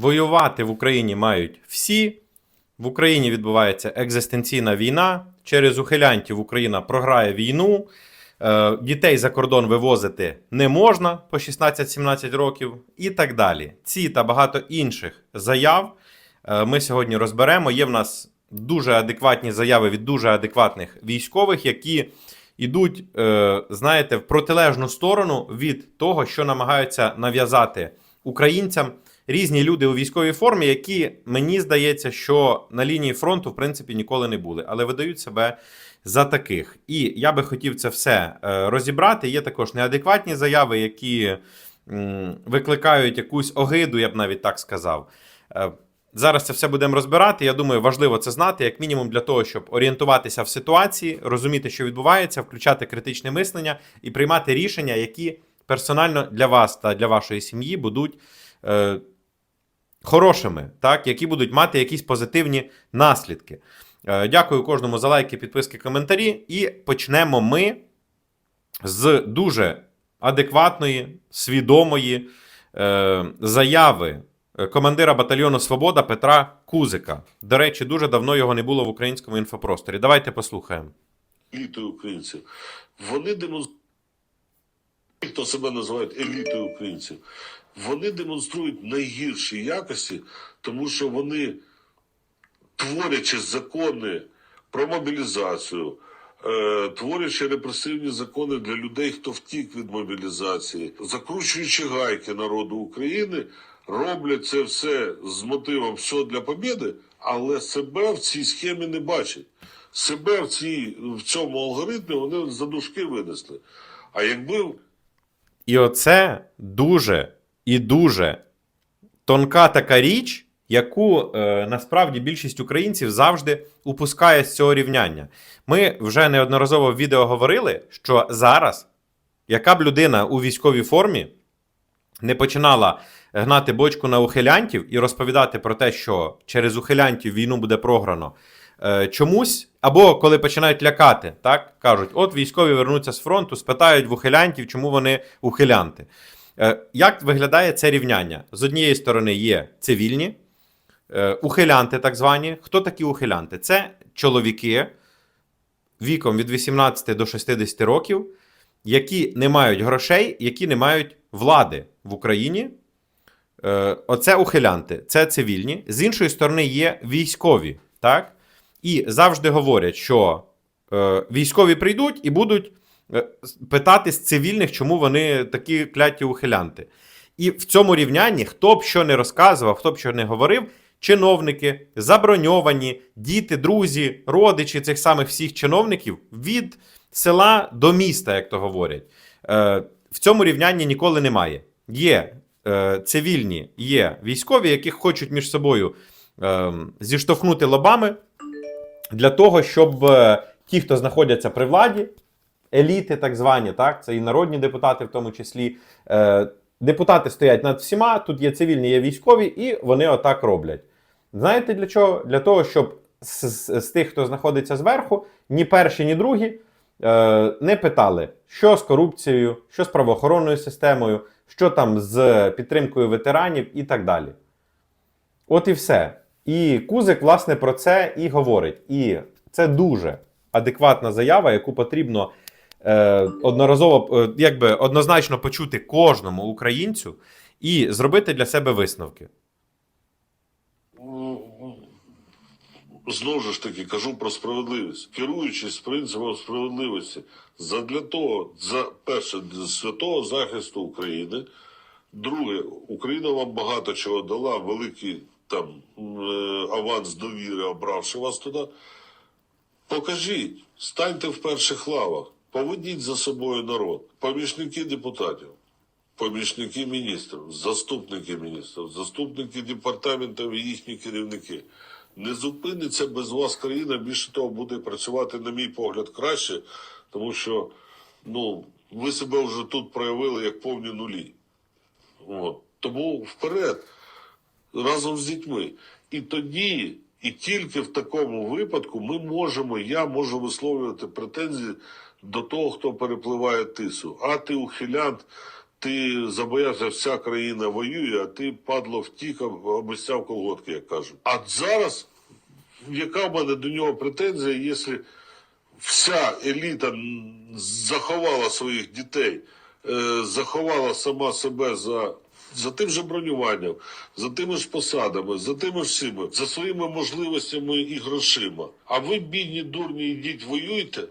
Воювати в Україні мають всі. В Україні відбувається екзистенційна війна. Через ухилянтів Україна програє війну. Е, Дітей за кордон вивозити не можна по 16-17 років і так далі. Ці та багато інших заяв е, ми сьогодні розберемо. Є в нас дуже адекватні заяви від дуже адекватних військових, які йдуть, е, знаєте, в протилежну сторону від того, що намагаються нав'язати українцям різні люди у військовій формі, які мені здається, що на лінії фронту в принципі ніколи не були, але видають себе за таких. І я би хотів це все е, розібрати. Є також неадекватні заяви, які викликають якусь огиду, я б навіть так сказав. Е, Зараз це все будемо розбирати. Я думаю, важливо це знати, як мінімум, для того, щоб орієнтуватися в ситуації, розуміти, що відбувається, включати критичне мислення і приймати рішення, які персонально для вас та для вашої сім'ї будуть е, хорошими, так, які будуть мати якісь позитивні наслідки. Е, дякую кожному за лайки, підписки, коментарі. І почнемо ми з дуже адекватної, свідомої е, заяви командира батальйону Свобода Петра Кузика. До речі, дуже давно його не було в українському інфопросторі. Давайте послухаємо. елітою українців. Вони демонструють, хто себе називають елітою українців, вони демонструють найгірші якості, тому що вони, творячи закони про мобілізацію, е, творячи репресивні закони для людей, хто втік від мобілізації, закручуючи гайки народу України, роблять це все з мотивом все для побіди, але себе в цій схемі не бачать. Себе в, цій, в цьому алгоритмі вони за дужки винесли. А якби І оце дуже і дуже тонка така річ, яку е, насправді більшість українців завжди упускає з цього рівняння. Ми вже неодноразово в відео говорили, що зараз, яка б людина у військовій формі не починала гнати бочку на ухилянтів і розповідати про те, що через ухилянтів війну буде програно. е, Чомусь, або коли починають лякати, так кажуть: от військові вернуться з фронту, спитають в ухилянтів, чому вони ухилянти. Е, Як виглядає це рівняння? З однієї сторони є цивільні, е, ухилянти, так звані. Хто такі ухилянти? Це чоловіки віком від 18 до 60 років, які не мають грошей, які не мають влади в Україні. Е, Оце ухилянти, це цивільні. З іншої сторони, є військові, так? І завжди говорять, що військові прийдуть і будуть питати з цивільних, чому вони такі кляті ухилянти. І в цьому рівнянні, хто б що не розказував, хто б що не говорив, чиновники, заброньовані, діти, друзі, родичі цих самих всіх чиновників від села до міста, як то говорять. Е, в цьому рівнянні ніколи немає. Є е, цивільні, є військові, яких хочуть між собою е, зіштовхнути лобами для того, щоб е, ті, хто знаходяться при владі, еліти, так звані, так, це і народні депутати, в тому числі. Е, депутати стоять над всіма, тут є цивільні, є військові, і вони отак роблять. Знаєте для чого? Для того, щоб з, з, з тих, хто знаходиться зверху, ні перші, ні другі е, не питали, що з корупцією, що з правоохоронною системою, що там з підтримкою ветеранів і так далі. От і все. І Кузик, власне, про це і говорить. І це дуже адекватна заява, яку потрібно одноразово, е, якби однозначно почути кожному українцю і зробити для себе висновки. знову ж таки кажу про справедливість, керуючись принципом справедливості, задля того, за перше, святого захисту України. Друге, Україна вам багато чого дала, великий там е, аванс довіри, обравши вас туди. Покажіть, станьте в перших лавах, поведіть за собою народ, помічники депутатів, помічники міністрів, заступники міністрів, заступники департаментів і їхні керівники. Не зупиниться без вас країна, більше того, буде працювати, на мій погляд, краще, тому що ну, ви себе вже тут проявили як повні нулі. От. Тому вперед, разом з дітьми. І тоді, і тільки в такому випадку ми можемо, я можу висловлювати претензії до того, хто перепливає тису. А ти ухилянт, ти забоявся, вся країна воює, а ти, падло, втік, обіцяв колготки, як кажуть. А зараз, яка в мене до нього претензія, якщо вся еліта заховала своїх дітей, е, заховала сама себе за, за тим же бронюванням, за тими ж посадами, за тими ж всіми, за своїми можливостями і грошима. А ви, бідні, дурні, йдіть воюйте.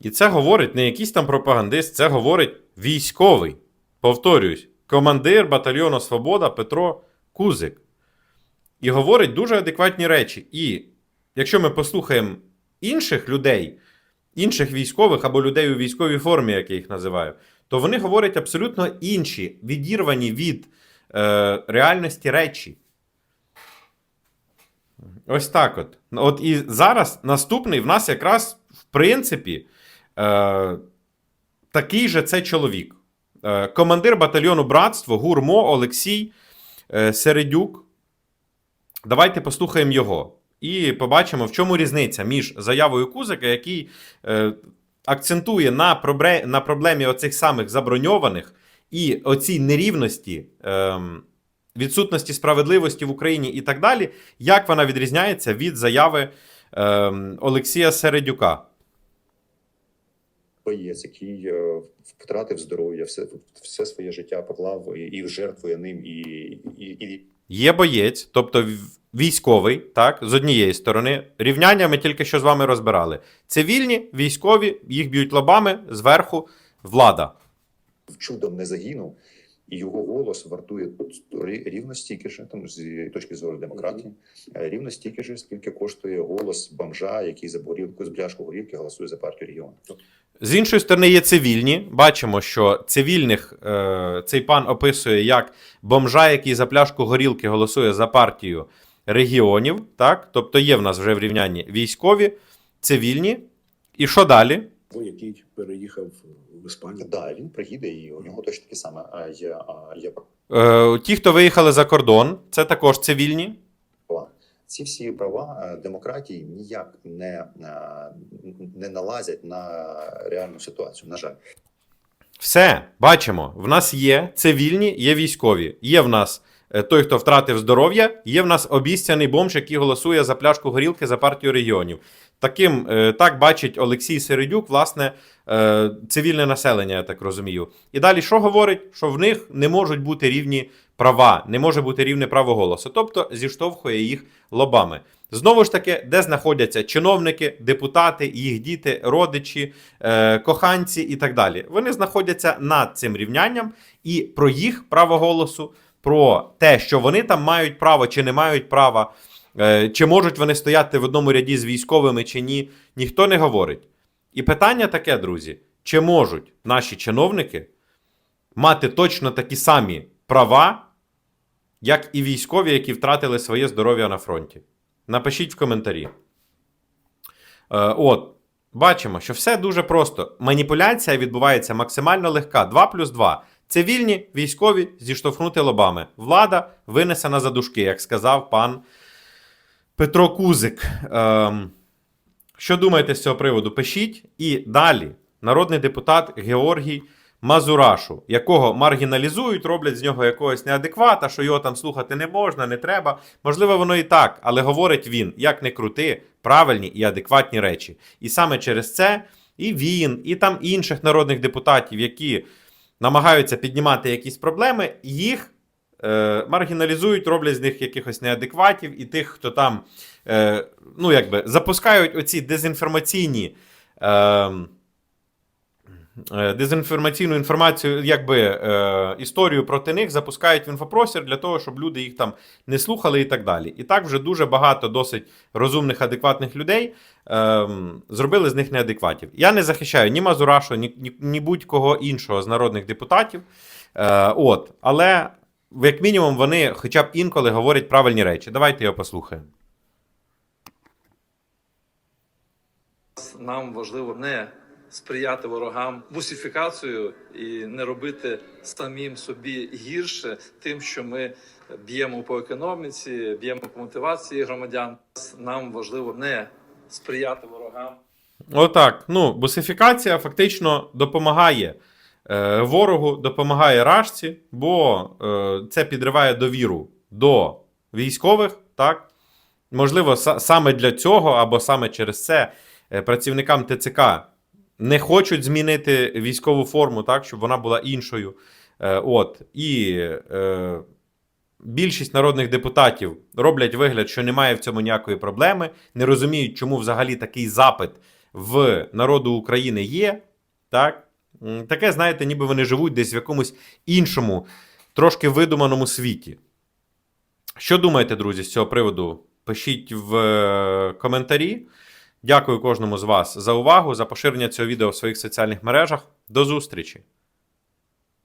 І це говорить не якийсь там пропагандист, це говорить військовий. Повторюсь, командир батальйону Свобода Петро Кузик. І говорить дуже адекватні речі. І якщо ми послухаємо інших людей, інших військових або людей у військовій формі, як я їх називаю, то вони говорять абсолютно інші, відірвані від е, реальності речі. Ось так от. От і зараз наступний в нас якраз, в принципі, е, такий же це чоловік. Е, командир батальйону Братство Гурмо Олексій е, Середюк. Давайте послухаємо його. І побачимо, в чому різниця між заявою Кузика, який е, акцентує на, пробре, на проблемі оцих самих заброньованих і оцій нерівності, ем, відсутності справедливості в Україні і так далі, як вона відрізняється від заяви ем, Олексія Середюка. Боєць, який е, втратив здоров'я, все, все своє життя поклав і, і жертвує ним, і, і, і Є боєць, тобто військовий, так, з однієї сторони. Рівняння ми тільки що з вами розбирали. Цивільні, військові, їх б'ють лобами, зверху влада. чудом не загинув. І його голос вартує рі- рівно стільки ж, там з точки зору демократії, е, рівно стільки ж, скільки коштує голос бомжа, який за горілку з бляшку горілки голосує за партію регіону. З іншої сторони, є цивільні. Бачимо, що цивільних е, цей пан описує як бомжа, який за пляшку горілки голосує за партію регіонів. Так? Тобто є в нас вже в рівнянні військові, цивільні. І що далі? який переїхав в Іспанію. Да, він приїде, і у нього точно таке саме. А є, а, є Е, ті, хто виїхали за кордон, це також цивільні. Ці всі права е, демократії ніяк не, е, не налазять на реальну ситуацію. На жаль. Все, бачимо. В нас є цивільні, є військові. Є в нас е, той, хто втратив здоров'я, є в нас обіцяний бомж, який голосує за пляшку горілки за партію регіонів. Таким так бачить Олексій Середюк, власне, цивільне населення, я так розумію. І далі що говорить? Що в них не можуть бути рівні права, не може бути рівне право голосу. Тобто зіштовхує їх лобами. Знову ж таки, де знаходяться чиновники, депутати, їх діти, родичі, е, коханці і так далі. Вони знаходяться над цим рівнянням, і про їх право голосу, про те, що вони там мають право чи не мають права, е, чи можуть вони стояти в одному ряді з військовими чи ні, ніхто не говорить. І питання таке, друзі: чи можуть наші чиновники мати точно такі самі права, як і військові, які втратили своє здоров'я на фронті? Напишіть в коментарі. Е, от, бачимо, що все дуже просто. Маніпуляція відбувається максимально легка. 2 плюс 2. Цивільні, військові зіштовхнути лобами. Влада винесена за дужки, як сказав пан Петро Кузик. Ем, що думаєте з цього приводу? Пишіть. І далі народний депутат Георгій Мазурашу, якого маргіналізують, роблять з нього якогось неадеквата, що його там слухати не можна, не треба. Можливо, воно і так, але говорить він, як не крути, правильні і адекватні речі. І саме через це і він, і там інших народних депутатів, які намагаються піднімати якісь проблеми, їх е, маргіналізують, роблять з них якихось неадекватів, і тих, хто там е, ну, якби, запускають оці дезінформаційні. Е, Дезінформаційну інформацію, якби е, історію проти них запускають в інфопростір для того, щоб люди їх там не слухали і так далі. І так вже дуже багато досить розумних, адекватних людей е, зробили з них неадекватів. Я не захищаю ні Мазурашу, ні, ні, ні будь-кого іншого з народних депутатів. Е, от, але як мінімум вони хоча б інколи говорять правильні речі. Давайте його послухаємо. нам важливо не сприяти ворогам бусифікацією і не робити самим собі гірше тим, що ми б'ємо по економіці, б'ємо по мотивації громадян. Нам важливо не сприяти ворогам. Отак. Ну, бусифікація фактично допомагає е, ворогу, допомагає рашці, бо е, це підриває довіру до військових. Так? Можливо, са- саме для цього або саме через це е, працівникам ТЦК не хочуть змінити військову форму, так, щоб вона була іншою. Е, от. І е, більшість народних депутатів роблять вигляд, що немає в цьому ніякої проблеми, не розуміють, чому взагалі такий запит в народу України є. Так? Таке, знаєте, ніби вони живуть десь в якомусь іншому, трошки видуманому світі. Що думаєте, друзі, з цього приводу? Пишіть в е, коментарі. Дякую кожному з вас за увагу, за поширення цього відео в своїх соціальних мережах. До зустрічі!